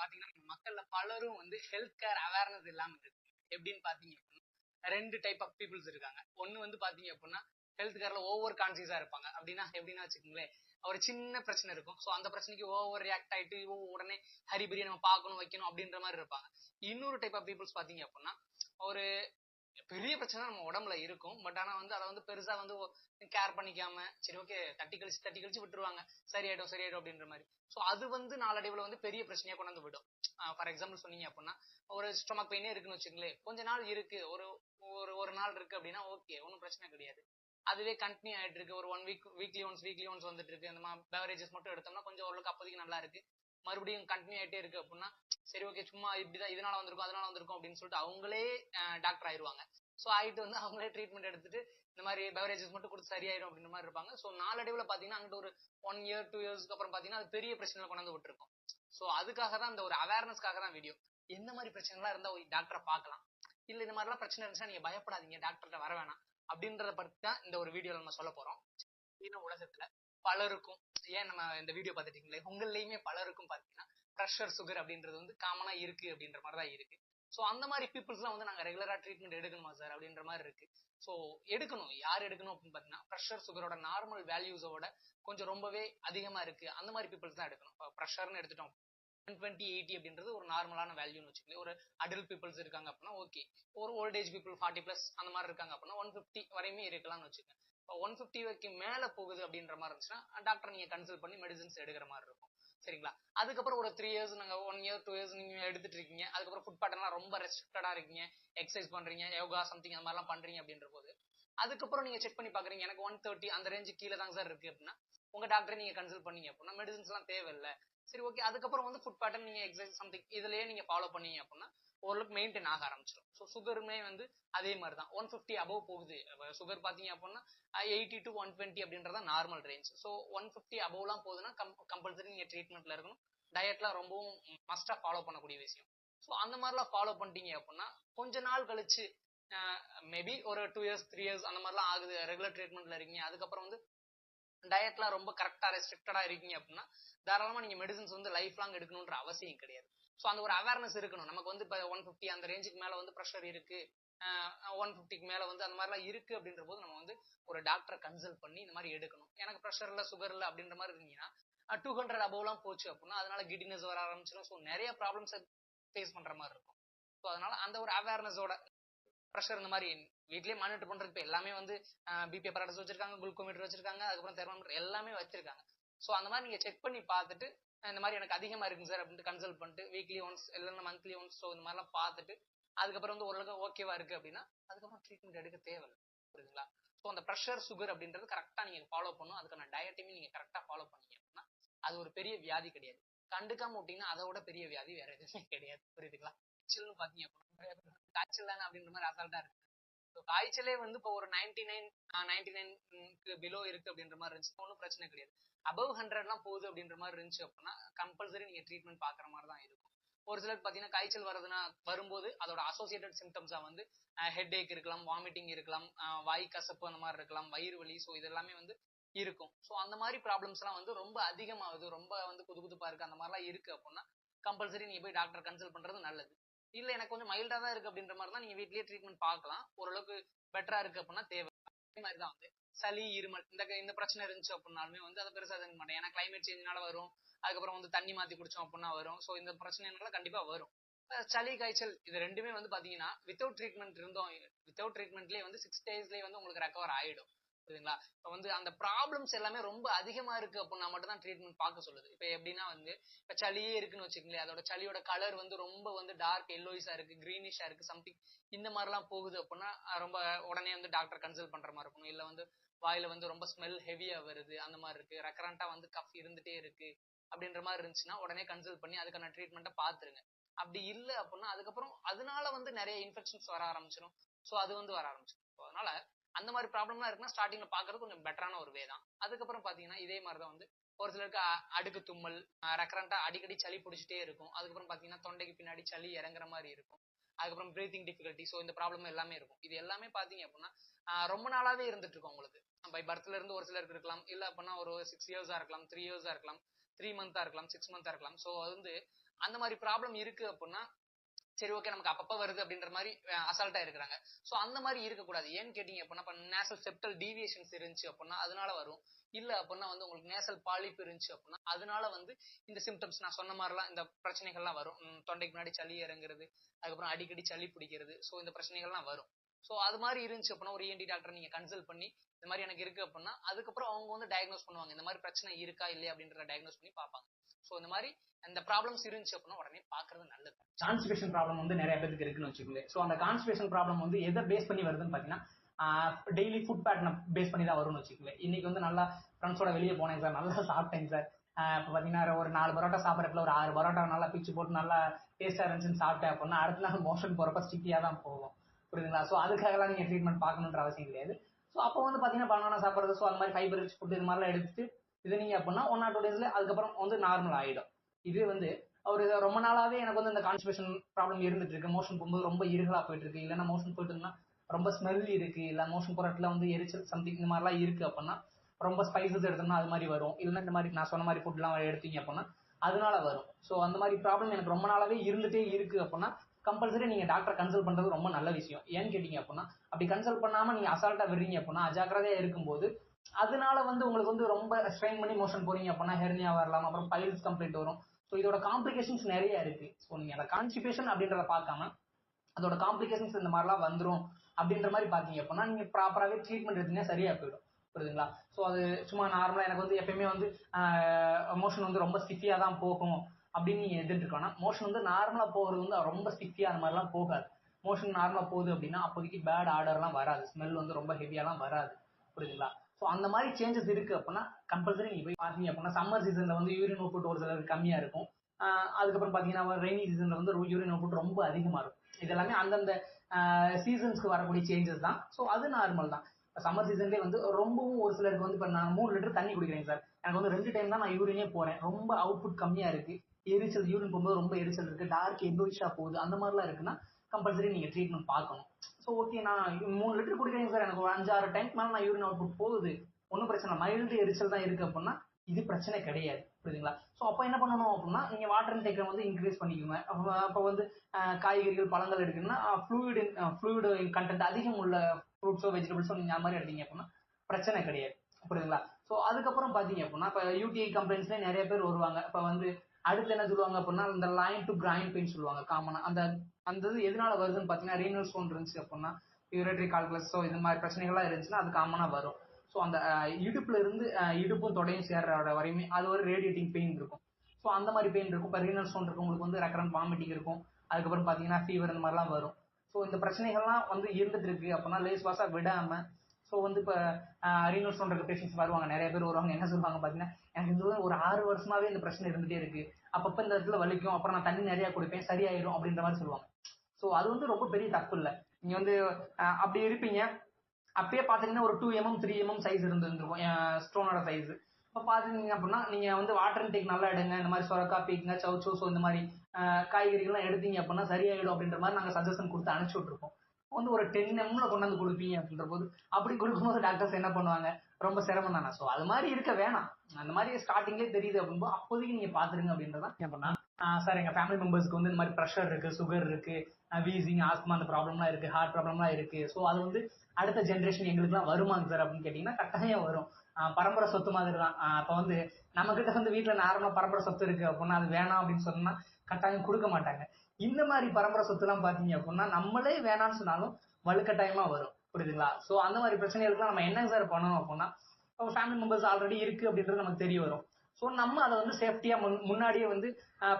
பாத்தீங்கன்னா மக்கள்ல பலரும் வந்து ஹெல்த் கேர் அவேர்னஸ் இல்லாம இருக்கு. எப்படின்னு பாத்தீங்க அப்படின்னா ரெண்டு டைப் ஆஃப் பீப்புள்ஸ் இருக்காங்க. ஒன்னு வந்து பாத்தீங்க அப்படின்னா ஹெல்த் கேர்ல ஓவர் கான்சியஸா இருப்பாங்க. அப்படின்னா எப்படின்னா வச்சுக்கோங்களேன் ஒரு சின்ன பிரச்சனை இருக்கும். ஸோ அந்த பிரச்சனைக்கு ஓவர் ரியாக்ட் ஆயிட்டு உடனே ஹரிபரி நம்ம பார்க்கணும் வைக்கணும் அப்படின்ற மாதிரி இருப்பாங்க. இன்னொரு டைப் ஆஃப் பீப்புள்ஸ் பாத்தீங்க அப்படின்னா ஒரு பெரிய பிரச்சனை நம்ம உடம்புல இருக்கும். பட் ஆனா வந்து அதை வந்து பெருசா வந்து கேர் பண்ணிக்காம சரி ஓகே தட்டி கழிச்சு தட்டி கழிச்சு விட்டுருவாங்க. சரியாயிடும் சரியாயிடும் அப்படின்ற மாதிரி. ஸோ அது வந்து நாளடைவுல வந்து பெரிய பிரச்சனையா கொண்டாந்து விடும். ஃபார் எக்ஸாம்பிள் சொன்னீங்க அப்படின்னா ஒரு ஸ்டொமக் பெயினே இருக்குன்னு வச்சுங்களேன் கொஞ்ச நாள் இருக்கு. ஒரு ஒரு ஒரு நாள் இருக்கு அப்படின்னா ஓகே ஒன்றும் பிரச்சனை கிடையாது. அதுவே கண்டினியூ ஆயிட்டு இருக்கு. ஒரு one week weekly once weekly once வந்துட்டு இருக்கு. இந்த மாதிரி பேவரேஜஸ் மட்டும் எடுத்தோம்னா கொஞ்சம் ஓரளவுக்கு அப்போதைக்கு நல்லா இருக்கு. மறுபடியும் கண்டினியூ ஆயிட்டே இருக்கு அப்படின்னா சரி ஓகே சும்மா இப்படிதான் இதனால வந்திருக்கும் அதனால வந்திருக்கும் அப்படின்னு சொல்லிட்டு அவங்களே டாக்டர் ஆயிருவாங்க. ஸோ ஆயிட்டு வந்து அவங்களே ட்ரீட்மெண்ட் எடுத்துட்டு இந்த மாதிரி பெவரேஜஸ் மட்டும் கொடுத்து சரியாயிடும் அப்படின்ற மாதிரி இருப்பாங்க. ஸோ நாளடைவுல பாத்தீங்கன்னா அங்கிட்ட ஒரு ஒன் இயர் டூ இயர்ஸ்க்கு அப்புறம் பாத்தீங்கன்னா அது பெரிய பிரச்சனை கொண்டாந்து விட்டுருக்கும். ஸோ அதுக்காக தான் இந்த ஒரு அவேர்னஸ்க்காக தான் வீடியோ எந்த மாதிரி பிரச்சனைலாம் இருந்தா டாக்டரை பார்க்கலாம் இல்ல இந்த மாதிரிலாம் பிரச்சனை இருந்துச்சுன்னா நீங்க பயப்படாதீங்க டாக்டர்கிட்ட வர வேணாம். அப்படின்றத பத்தி தான் இந்த ஒரு வீடியோல நம்ம சொல்ல போறோம். இன்னும் உலகத்துல பலருக்கும் ஏன் நம்ம இந்த வீடியோ பார்த்துட்டீங்களே? உங்கள்லையுமே பலருக்கும் பாத்தீங்கன்னா ப்ரெஷர் சுகர் அப்படின்றது வந்து காமனா இருக்கு அப்படின்ற மாதிரி தான் இருக்கு. ஸோ அந்த மாதிரி பீப்புள்ஸ்லாம் வந்து நாங்கள் ரெகுலரா ட்ரீட்மெண்ட் எடுக்கணுமா சார் அப்படின்ற மாதிரி இருக்கு. ஸோ எடுக்கணும். யார் எடுக்கணும் அப்படின்னு பாத்தீங்கன்னா ப்ரெஷர் சுகரோட நார்மல் வேல்யூஸோட கொஞ்சம் ரொம்பவே அதிகமா இருக்கு. அந்த மாதிரி பீப்புள்ஸ் தான் எடுக்கணும். இப்போ ப்ரெஷர்னு எடுத்துட்டோம். ஒன் டுவெண்ட்டி எயிட்டி அப்படின்றது ஒரு நார்மலான வேல்யூன்னு வச்சுக்கோங்க ஒரு அடல்ட் பீப்புள்ஸ் இருக்காங்க அப்படின்னா ஓகே ஒரு old age people forty plus அந்த மாதிரி இருக்காங்க அப்படின்னா ஒன் ஃபிஃப்டி வரையுமே இருக்கலாம்னு வச்சுக்கோங்க. இப்போ ஒன் வரைக்கும் மேலே போகுது அப்படின்ற மாதிரி இருந்துச்சுன்னா டாக்டர் நீங்க கன்சல்ட் பண்ணி மெடிசன்ஸ் எடுக்கிற மாதிரி இருக்கும். சரிங்களா அதுக்கப்புறம் ஒரு த்ரீ இயர்ஸ் நாங்க ஒன் இயர் டூ இயர்ஸ் நீங்க எடுத்துட்டு இருக்கீங்க. அதுக்கப்புறம் ஃபுட் பேட்டர்லாம் ரொம்ப ரெஸ்ட்ரிக்டடா இருக்கீங்க. எக்ஸசைஸ் பண்றீங்க யோகா சம்திங் அந்த மாதிரிலாம் பண்றீங்க அப்படின்ற போது அதுக்கப்புறம் நீங்க செக் பண்ணி பாக்குறீங்க. எனக்கு ஒன் தேர்ட்டி அந்த ரேஞ்சு கீழே தான் சார் இருக்கு அப்படின்னா உங்க டாக்டரை நீங்க கன்சல்ட் பண்ணீங்க அப்படின்னா மெடிசன்ஸ் எல்லாம் தேவையில்லை. சரி ஓகே அதுக்கப்புறம் வந்து ஃபுட் பேட்டர்ன் நீங்க எக்ஸசைஸ் சம்திங் இதுலயே நீங்க ஃபாலோ பண்ணீங்க அப்படின்னா ஓரளவுக்கு மெயின்டைன் ஆக ஆரம்பிச்சிடும் ஸோ சுகருமே வந்து அதே மாதிரி தான் ஒன் ஃபிஃப்டி அபவ் போகுது சுகர் பார்த்தீங்க அப்படின்னா எயிட்டி டு ஒன் டுவெண்ட்டி அப்படின்றத normal range so one fifty அபவ்லாம் போகுதுன்னா கம் கம்பல்சரி நீங்கள் ட்ரீட்மெண்ட்ல இருக்கணும். டயட்லாம் ரொம்பவும் மஸ்டாக ஃபாலோ பண்ணக்கூடிய விஷயம். ஸோ அந்த மாதிரிலாம் ஃபாலோ பண்ணிட்டீங்க அப்படின்னா கொஞ்ச நாள் கழிச்சு மேபி ஒரு டூ இயர்ஸ் த்ரீ இயர்ஸ் அந்த மாதிரிலாம் ஆகுது. ரெகுலர் ட்ரீட்மெண்ட்ல இருக்கீங்க. அதுக்கப்புறம் வந்து டயட்லாம் ரொம்ப கரெக்டாக ரெஸ்ட்ரிக்டடாக இருக்கீங்க அப்படின்னா தாராளமாக நீங்கள் மெடிசன்ஸ் வந்து லைஃப் லாங் எடுக்கணுன்ற அவசியம் கிடையாது. ஸோ அந்த ஒரு அவேர்னஸ் இருக்கணும். நமக்கு வந்து இப்போ ஒன் ஃபிஃப்டி அந்த ரேஞ்சுக்கு மேலே வந்து ப்ரெஷர் இருக்குது ஒன் ஃபிஃப்டிக்கு மேலே வந்து அந்த மாதிரிலாம் இருக்குது அப்படின்ற போது நம்ம வந்து ஒரு டாக்டரை கன்சல்ட் பண்ணி இந்த மாதிரி எடுக்கணும். எனக்கு ப்ரெஷர் இல்லை சுகர் இல்லை அப்படின்ற மாதிரி இருந்தீங்கன்னா டூ ஹண்ட்ரட் அபவ்லாம் போச்சு அப்படின்னா அதனால கிடினஸ் வர ஆரம்பிச்சிடும். ஸோ நிறைய ப்ராப்ளம்ஸ் ஃபேஸ் பண்ணுற மாதிரி இருக்கும். ஸோ அதனால அந்த ஒரு அவேர்னஸோட ப்ரெஷர் இந்த மாதிரி வீட்லயே மானிட்டர் பண்றது. இப்போ எல்லாமே வந்து பிபி apparatus வச்சிருக்காங்க குளுக்கோமீட்டர் வச்சிருக்காங்க அதுக்கப்புறம் தெர்மோமீட்டர் எல்லாமே வச்சிருக்காங்க. ஸோ அந்த மாதிரி நீங்க செக் பண்ணி பார்த்துட்டு இந்த மாதிரி எனக்கு அதிகமா இருக்குங்க சார் அப்படின்ட்டு கன்சல்ட் பண்ணிட்டு வீக்லி ஒன்ஸ் இல்லைன்னா மந்த்லி ஒன்ஸ் ஸோ இந்த மாதிரிலாம் பார்த்துட்டு அதுக்கப்புறம் வந்து ஓரளவுக்கு ஓகேவா இருக்கு அப்படின்னா அதுக்கப்புறம் ட்ரீட்மெண்ட் எடுக்க தேவையில்லை. புரியுதுங்களா? ஸோ அந்த ப்ரெஷர் சுகர் அப்படின்றது கரெக்டாக நீங்க ஃபாலோ பண்ணும் அதுக்கான டயட்டையுமே நீங்க கரெக்டாக ஃபாலோ பண்ணீங்க அப்படின்னா அது ஒரு பெரிய வியாதி கிடையாது. கண்டுக்காம விட்டீங்கன்னா அதை விட பெரிய வியாதி வேற எதுவுமே கிடையாது. புரியுதுங்களா? காய்ச்சல்னு பாத்தீங்க அப்படின்னா நிறைய பேர் காய்ச்சல் தானே அப்படின்ற மாதிரி அசால்ட்டா இருக்கு. ஸோ காய்ச்சலே வந்து இப்போ ஒரு நைன்டி நைன் நைன்டி நைன்க்கு பிலோ இருக்கு அப்படின்ற மாதிரி இருந்துச்சு. ஒன்றும் பிரச்சனை கிடையாது. அபவ் ஹண்ட்ரட்லாம் போகுது அப்படின்ற மாதிரி இருந்துச்சு அப்படின்னா கம்பல்சரி நீங்க ட்ரீட்மெண்ட் பாக்குற மாதிரி தான் இருக்கும். ஒரு சிலருக்கு பார்த்தீங்கன்னா காய்ச்சல் வருதுன்னா வரும்போது அதோட அசோசியேட்டட் சிம்டம்ஸாக வந்து ஹெட் ஏக் இருக்கலாம் வாமிட்டிங் இருக்கலாம் வாய் கசப்பு அந்த மாதிரி இருக்கலாம் வயிறு வலி ஸோ இதெல்லாமே வந்து இருக்கும். ஸோ அந்த மாதிரி ப்ராப்ளம்ஸ்லாம் வந்து ரொம்ப அதிகமாகுது. ரொம்ப வந்து புது இருக்குது அந்த மாதிரிலாம் இருக்குது அப்படின்னா கம்பல்சரி நீங்கள் போய் டாக்டர் கன்சல்ட் பண்ணுறது நல்லது. இல்ல எனக்கு கொஞ்சம் மைல்டா தான் இருக்கு அப்படின்ற மாதிரி தான் நீங்க வீட்லயே ட்ரீட்மெண்ட் பார்க்கலாம். ஓரளவுக்கு பெட்டரா இருக்கு அப்படின்னா தேவை. அதே மாதிரி தான் வந்து சளி இருமல் இந்த இந்த பிரச்சனை இருந்துச்சு அப்படின்னாலுமே வந்து அதை பெருசாக இருக்க மாட்டேன். ஏன்னா கிளைமேட் சேஞ்ச்னால வரும். அதுக்கப்புறம் வந்து தண்ணி மாத்தி குடிச்சோம் அப்படின்னா வரும். ஸோ இந்த பிரச்சனைனால கண்டிப்பா வரும். சளி காய்ச்சல் இது ரெண்டுமே வந்து பாத்தீங்கன்னா வித்தவுட் ட்ரீட்மெண்ட் இருந்தோம் வித்தவுட் ட்ரீட்மெண்ட்லயே வந்து சிக்ஸ் டேஸ்லயே வந்து உங்களுக்கு ரெக்கவர் ஆயிடும். புரியுதுங்களா இப்போ வந்து அந்த ப்ராப்ளம்ஸ் எல்லாமே ரொம்ப அதிகமா இருக்கு அப்படின்னா மட்டும் தான் ட்ரீட்மெண்ட் பார்க்க சொல்லுது. இப்போ எப்படின்னா வந்து இப்போ சளியே இருக்குன்னு வச்சுக்கோங்களேன். அதோட சளியோட கலர் வந்து ரொம்ப வந்து டார்க் எல்லோயிஸா இருக்கு கிரீனிஷா இருக்கு சம்திங் இந்த மாதிரிலாம் போகுது அப்படின்னா ரொம்ப உடனே வந்து டாக்டர் கன்சல்ட் பண்ற மாதிரி இருக்கும் இல்ல வந்து வாயில வந்து ரொம்ப ஸ்மெல் ஹெவியா வருது அந்த மாதிரி இருக்கு. ரெக்கரண்டா வந்து கஃப் இருந்துட்டே இருக்கு அப்படின்ற மாதிரி இருந்துச்சுன்னா உடனே கன்சல்ட் பண்ணி அதுக்கான ட்ரீட்மெண்ட்டை பாத்துருங்க அப்படி இல்ல அப்படின்னா அதுக்கப்புறம் அதனால வந்து நிறைய இன்ஃபெக்ஷன்ஸ் வர ஆரம்பிச்சிடும் ஸோ அது வந்து வர ஆரம்பிச்சிடும் ஸோ அதனால அந்த மாதிரி ப்ராப்ளம்லாம் இருக்குன்னா ஸ்டார்டிங்ல பாக்குறது கொஞ்சம் பெட்டரான ஒரு வே தான். அதுக்கப்புறம் பாத்தீங்கன்னா இதே மாதிரி தான் வந்து ஒரு சிலருக்கு அடுக்கு தும்மல் ரெக்கரண்டா அடிக்கடி சளி பிடிச்சிட்டே இருக்கும். அதுக்கப்புறம் பாத்தீங்கன்னா தொண்டைக்கு பின்னாடி சளி இறங்குற மாதிரி இருக்கும். அதுக்கப்புறம் பிரீத்திங் டிஃபிகல்ட்டி ஸோ இந்த ப்ராப்ளம் எல்லாமே இருக்கும். இது எல்லாமே பாத்தீங்க அப்படின்னா ரொம்ப நாளாவே இருந்துட்டு இருக்கும் உங்களுக்கு பை பர்த்ல இருந்து ஒரு சிலருக்கு இருக்கலாம் இல்ல அப்படின்னா ஒரு சிக்ஸ் இயர்ஸா இருக்கலாம் த்ரீ இயர்ஸா இருக்கலாம் த்ரீ மந்தா இருக்கலாம் சிக்ஸ் மந்தா இருக்கலாம். ஸோ அது வந்து அந்த மாதிரி ப்ராப்ளம் இருக்கு அப்படின்னா சரி ஓகே நமக்கு அப்பப்ப வருது அப்படின்ற மாதிரி அசால்ட்டா இருக்கிறாங்க. சோ அந்த மாதிரி இருக்கக்கூடாது. ஏன்னு கேட்டீங்க அப்படின்னா இப்போ நேசல் செப்டல் டீவியேஷன்ஸ் இருந்துச்சு அப்படின்னா அதனால வரும். இல்ல அப்படின்னா வந்து உங்களுக்கு நேசல் பாலிப்பு இருந்துச்சு அப்படின்னா அதனால வந்து இந்த சிம்டம்ஸ் நான் சொன்ன மாதிரிலாம் இந்த பிரச்சனைகள்லாம் வரும். தொண்டைக்கு முன்னாடி சளி இறங்குறது அதுக்கப்புறம் அடிக்கடி சளி பிடிக்கிறது சோ இந்த பிரச்சனைகள்லாம் வரும். சோ அது மாதிரி இருந்துச்சு அப்படின்னா ஒரு ஏன்டி டாக்டர் நீங்க கன்சல்ட் பண்ணி இந்த மாதிரி எனக்கு இருக்கு அப்படின்னா அதுக்கப்புறம் அவங்க வந்து டயக்னோஸ் பண்ணுவாங்க. இந்த மாதிரி பிரச்சனை இருக்கா இல்லையா அப்படின்றத டயக்னோஸ் பண்ணி பார்ப்பாங்க. ஸோ இந்த மாதிரி அந்த ப்ராப்ளம்ஸ் இருந்துச்சு அப்படின்னா உடனே பாக்குறது நல்லது. கான்ஸ்டிபேஷன் ப்ராப்ளம் வந்து நிறைய பேருக்கு இருக்குன்னு வச்சுக்கோங்களேன். ஸோ அந்த கான்ஸ்டிபேஷன் ப்ராப்ளம் வந்து எதை பேஸ் பண்ணி வருதுன்னு பாத்தீங்கன்னா டெய்லி ஃபுட் பேட்டர்னை பேஸ் பண்ணி தான் வரும்னு வச்சுக்கோங்களேன். இன்னைக்கு வந்து நல்லா ஃப்ரெண்ட்ஸோட வெளியே போனேன் சார் நல்லா சாப்பிட்டேங்க சார் இப்போ பார்த்தீங்கன்னா ஒரு நாலு பரோட்டா சாப்பிட்றதுல ஒரு ஆறு பரோட்டா நல்லா பிச்சு போட்டு நல்லா டேஸ்டாக இருந்துச்சுன்னு சாப்பிட்டேன் அப்படின்னா அடுத்த நாள் மோஷன் போகிறப்ப ஸ்டிக்கியாக தான் போகும். புரியுதுங்களா? ஸோ அதுக்காகலாம் நீங்கள் ட்ரீட்மெண்ட் பார்க்கணுன்ற அவசியம் கிடையாது. ஸோ அப்போ வந்து பார்த்தீங்கன்னா பனானா சாப்பிட்றது ஸோ அந்த மாதிரி ஃபைபர் ரிச் ஃபுட் இது மாதிரிலாம் எடுத்துட்டு இது நீங்கள் அப்படின்னா ஒன் ஆர் டூ டேஸில் அதுக்கப்புறம் வந்து நார்மல் ஆகிடும் இது வந்து அவர் ரொம்ப நாளாவே எனக்கு வந்து இந்த கான்ஸ்டிபேஷன் ப்ராப்ளம் இருந்துட்டு இருக்கு. மோஷன் போகும்போது ரொம்ப இருகலா போயிட்டு இருக்கு. இல்லைன்னா மோஷன் போயிட்டு ரொம்ப ஸ்மெல் இருக்கு. இல்ல மோஷன் போற இடத்துல வந்து எரிச்சல் சம்திங் இந்த மாதிரிலாம் இருக்கு அப்படின்னா ரொம்ப ஸ்பைசஸ் எடுத்தோம்னா அது மாதிரி வரும். இல்லைன்னா இந்த மாதிரி நான் சொன்ன மாதிரி ஃபுட்லாம் எடுத்தீங்க அப்படின்னா அதனால வரும். ஸோ அந்த மாதிரி ப்ராப்ளம் எனக்கு ரொம்ப நாளாவே இருந்துட்டே இருக்கு அப்படின்னா கம்பல்சரி நீங்க டாக்டர் கன்சல்ட் பண்றது ரொம்ப நல்ல விஷயம். ஏன்னு கேட்டீங்க அப்படின்னா அப்படி கன்சல்ட் பண்ணாம நீங்க அசால்ட்டா விடுறீங்க அப்படின்னா அஜாக்கிரதையா இருக்கும்போது அதனால வந்து உங்களுக்கு வந்து ரொம்ப ஸ்ட்ரெயின் பண்ணி மோஷன் போறீங்க அப்படின்னா ஹெர்னியா வரலாம் அப்புறம் பைல்ஸ் கம்ப்ளைண்ட் வரும். ஸோ இதோட காம்ப்ளிகேஷன்ஸ் நிறைய இருக்கு. ஸோ நீங்க அந்த கான்ஸ்டிபேஷன் அப்படின்றத பார்க்காம அதோட காம்ப்ளிகேஷன்ஸ் இந்த மாதிரிலாம் வந்துடும் அப்படின்ற மாதிரி பாத்தீங்க அப்படின்னா நீங்க ப்ராப்பராகவே ட்ரீட்மெண்ட் எடுத்தீங்கன்னா சரியா போயிடும். புரியுதுங்களா? ஸோ அது சும்மா நார்மலா எனக்கு வந்து எப்பயுமே வந்து மோஷன் வந்து ரொம்ப ஸ்டிஃபியா தான் போகும் அப்படின்னு நீங்க எதிர்த்துருக்கோம்னா மோஷன் வந்து நார்மலா போகிறது வந்து ரொம்ப ஸ்டிஃபியா அந்த மாதிரிலாம் போகாது. மோஷன் நார்மலா போகுது அப்படின்னா அப்போதைக்கு பேட் ஆர்டர்லாம் வராது. ஸ்மெல் வந்து ரொம்ப ஹெவியாலாம் வராது. புரியுதுங்களா? ஸோ அந்த மாதிரி சேஞ்சஸ் இருக்கு அப்படின்னா கம்பல்சரி நீங்க போய் பார்த்தீங்க அப்படின்னா சம்மர் சீசன்ல வந்து யூரின் அவுட்புட் ஒரு சிலருக்கு கம்மியா இருக்கும். அதுக்கப்புறம் பாத்தீங்கன்னா ரெய்னி சீசன்ல வந்து யூரின் அவுட்புட் ரொம்ப அதிகமா இருக்கும். இது எல்லாமே அந்தந்த சீசன்ஸ்க்கு வரக்கூடிய சேஞ்சஸ் தான். ஸோ அது நார்மல் தான். சம்மர் சீசன்லேயே வந்து ரொம்பவும் ஒரு சிலருக்கு வந்து இப்போ நான் மூணு லிட்டர் தண்ணி குடிக்கிறேன் சார். எனக்கு வந்து ரெண்டு டைம் தான் நான் யூரினே போறேன். ரொம்ப அவுட்புட் கம்மியா இருக்கு. எரிச்சல் யூரின் போகும்போது ரொம்ப எரிச்சல் இருக்கு. டார்க் எல்லோயிஷா போகுது. அந்த மாதிரிலாம் இருக்குன்னா கம்பல்சரி நீங்க ட்ரீட்மெண்ட் பார்க்கணும். ஸோ ஓகே நான் மூணு லிட்டர் குடிக்கிறேங்க சார் எனக்கு ஒரு அஞ்சாறு டைம் மேலே நான் யூரின் அவுட்புட் போகுது. ஒன்றும் பிரச்சனை மைல்டு எரிச்சல் தான் இருக்குது அப்படின்னா இது பிரச்சனை கிடையாது. புரியுதுங்களா? ஸோ அப்போ என்ன பண்ணணும் அப்படின்னா நீங்கள் வாட்டர் இன்டேக்கை வந்து இன்க்ரீஸ் பண்ணிக்கோங்க. அப்போ அப்போ வந்து காய்கறிகள் பழங்கள் எடுக்கணும்னா ஃப்ளூயிட் ஃப்ளூயிடு கண்டென்ட் அதிகம் உள்ள ஃப்ரூட்ஸோ வெஜிடபிள்ஸோ நீங்கள் அந்த மாதிரி எடுத்தீங்க அப்படின்னா பிரச்சனை கிடையாது. புரியுதுங்களா? ஸோ அதுக்கப்புறம் பார்த்தீங்க அப்படின்னா இப்போ யூடிஐ கம்ப்ளைண்ட்ஸ்லேயே நிறைய பேர் வருவாங்க. இப்போ வந்து அடுத்து என்ன சொல்லுவாங்க அப்படின்னா இந்த லைன் டு கிரைண்ட் பெயின் சொல்லுவாங்க காமனா அந்த அந்த இது எதனால வருதுன்னு பாத்தீங்கன்னா ரீனல் ஸ்டோன் இருந்துச்சு அப்படின்னா யூரேட்டரி கால்குலஸோ இந்த மாதிரி பிரச்சனைகள்லாம் இருந்துச்சுன்னா அது காமனா வரும். ஸோ அந்த இடுப்புல இருந்து இடுப்பும் தொடையும் சேர்ற வரையுமே அது ஒரு ரேடியேட்டிங் பெயின் இருக்கும். ஸோ அந்த மாதிரி பெயின் இருக்கும். இப்போ ரீனல் ஸ்டோன் இருக்கும் உங்களுக்கு வந்து ரெக்கரண்ட் வாமிட்டிங் இருக்கும். அதுக்கப்புறம் பாத்தீங்கன்னா ஃபீவர் இந்த மாதிரிலாம் வரும். ஸோ இந்த பிரச்சனைகள்லாம் வந்து இருந்துட்டு இருக்கு அப்படின்னா லேஸ் வாசா விடாம ஸோ வந்து இப்போ ரீனல் ஸ்டோன் இருக்க பேஷண்ட்ஸ் வருவாங்க. நிறைய பேர் வருவாங்க. என்ன சொல்லுவாங்க பார்த்தீங்கன்னா எனக்கு இது ஒரு ஆறு வருஷமாவே இந்த பிரச்சனை இருந்துட்டே இருக்கு. அப்பப்போ இந்த இடத்துல வலிக்கும். அப்புறம் நான் தண்ணி நிறையா குடிப்பேன். சரியாயிரும் அப்படின்ற மாதிரி சொல்லுவாங்க. ஸோ அது வந்து ரொம்ப பெரிய தப்பு இல்லை. நீங்கள் வந்து அப்படி இருப்பீங்க. அப்பயே பார்த்தீங்கன்னா ஒரு two MM mm, three MM mm size இருந்துருக்கும் ஸ்டோனோட சைஸ் இப்போ பார்த்துருந்தீங்க அப்படின்னா நீங்கள் வந்து வாட்டர் இன்டேக் நல்லா எடுங்க. இந்த மாதிரி சொரக்கா பீக்குங்க சவுச்சோ இந்த மாதிரி காய்கறிகள்லாம் எடுத்தீங்க அப்படின்னா சரியாயிடும் அப்படின்ற மாதிரி நாங்கள் சஜஷன் கொடுத்து அனுப்பிச்சி விட்ருக்கோம் வந்து ஒரு டென் எம்ல கொண்டாந்து கொடுப்பீங்க அப்படின்ற போது அப்படி கொடுக்கும்போது டாக்டர்ஸ் என்ன பண்ணுவாங்க? ரொம்ப சிரமம் தானே ஸோ அது மாதிரி இருக்க வேணாம். அந்த மாதிரி ஸ்டார்டிங்லேயே தெரியுது அப்படின்போ அப்போதைக்கு நீங்க பாத்துருங்க அப்படின்றதான் என்ன பண்ணா சார் எங்க ஃபேமிலி மெம்பர்ஸ்க்கு வந்து இந்த மாதிரி ப்ரெஷர் இருக்கு சுகர் இருக்கு வீசிங் ஆஸ்மா அந்த ப்ராப்ளம்லாம் இருக்கு ஹார்ட் ப்ராப்ளம்லாம் இருக்கு. ஸோ அது வந்து அடுத்த ஜென்ரேஷன் எங்களுக்குலாம் வருமாங்க சார் அப்படின்னு கேட்டீங்கன்னா கட்டாயம் வரும். பரம்பரை சொத்து மாதிரி தான். அப்போ வந்து நம்ம கிட்ட வந்து வீட்டுல நார்மலா பரம்பரை சொத்து இருக்கு அப்படின்னா அது வேணாம் அப்படின்னு சொன்னா கட்டாயம் கொடுக்க மாட்டாங்க. இந்த மாதிரி பரம்பரை சொத்துலாம் பாத்தீங்க அப்படின்னா நம்மளே வேணாம்னு சொன்னாலும் வலுக்கட்டாயமா வரும். புரியுதுங்களா? சோ அந்த மாதிரி பிரச்சனைகளுக்குலாம் நம்ம என்ன சார் பண்ணணும் அப்படின்னா ஃபேமிலி மெம்பர்ஸ் ஆல்ரெடி இருக்கு அப்படின்றது நமக்கு தெரிய வரும். ஸோ நம்ம அதை வந்து சேஃப்டியா முன் முன்னாடியே வந்து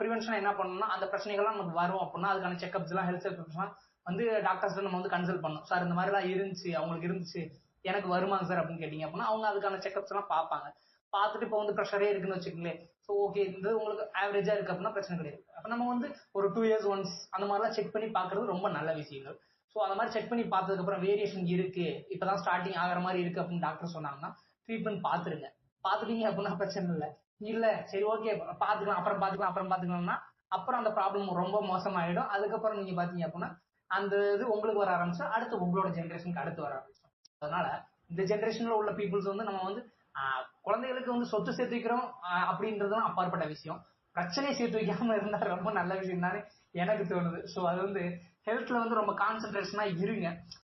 ப்ரிவென்ஷன் என்ன பண்ணணும்னா அந்த பிரச்சனைகள்லாம் நமக்கு வரும் அப்படின்னா அதுக்கான செக்அப்ஸ் எல்லாம் ஹெல்த் செக்அப்ஸ்லாம் வந்து டாக்டர்ஸ் நம்ம வந்து கன்சல்ட் பண்ணணும். சார் இந்த மாதிரிலாம் இருந்துச்சு அவங்களுக்கு இருந்துச்சு எனக்கு வருமாங்க சார் அப்படின்னு கேட்டீங்க அப்படின்னா அவங்க அதுக்கான செக்அப்ஸ் எல்லாம் பார்ப்பாங்க. பார்த்துட்டு இப்போ வந்து ப்ரெஷரே இருக்குன்னு வச்சுக்கோங்களேன். ஸோ ஓகே இது உங்களுக்கு ஆவரேஜா இருக்கு அப்படின்னா பிரச்சனை கிடையாது. அப்போ நம்ம வந்து ஒரு டூ இயர்ஸ் ஒன்ஸ் அந்த மாதிரிலாம் செக் பண்ணி பார்க்கறது ரொம்ப நல்ல விஷயங்கள். ஸோ அந்த மாதிரி செக் பண்ணி பார்த்ததுக்கப்புறம் வேரியேஷன் வேரியேஷன் இருக்கு. இப்பதான் ஸ்டார்டிங் ஆகிற மாதிரி இருக்கு அப்படின்னு டாக்டர் சொன்னாங்கன்னா ட்ரீட்மெண்ட் பார்த்துருங்க. பார்த்துட்டீங்க அப்படின்னா பிரச்சனை இல்லை. இல்லை சரி ஓகே பார்த்துக்கலாம் அப்புறம் பார்த்துக்கலாம் அப்புறம் பார்த்துக்கலாம்னா அப்புறம் அந்த ப்ராப்ளம் ரொம்ப மோசமாயிடும். அதுக்கப்புறம் நீங்க பாத்தீங்க அப்படின்னா அந்த இது உங்களுக்கு வர ஆரம்பிச்சா அடுத்து உங்களோட ஜென்ரேஷனுக்கு அடுத்து வர ஆரம்பிச்சோம் அதனால இந்த ஜென்ரேஷன்ல உள்ள பீப்புள்ஸ் வந்து நம்ம வந்து குழந்தைகளுக்கு வந்து சொத்து சேர்த்து வைக்கிறோம் அப்படின்றதுலாம் அப்பாற்பட்ட விஷயம். பிரச்சனையை சேர்த்து வைக்காம இருந்தா ரொம்ப நல்ல விஷயம் தானே எனக்கு தோணுது. ஸோ அது வந்து ஹெல்த்ல வந்து ரொம்ப கான்சென்ட்ரேஷனா இருங்க.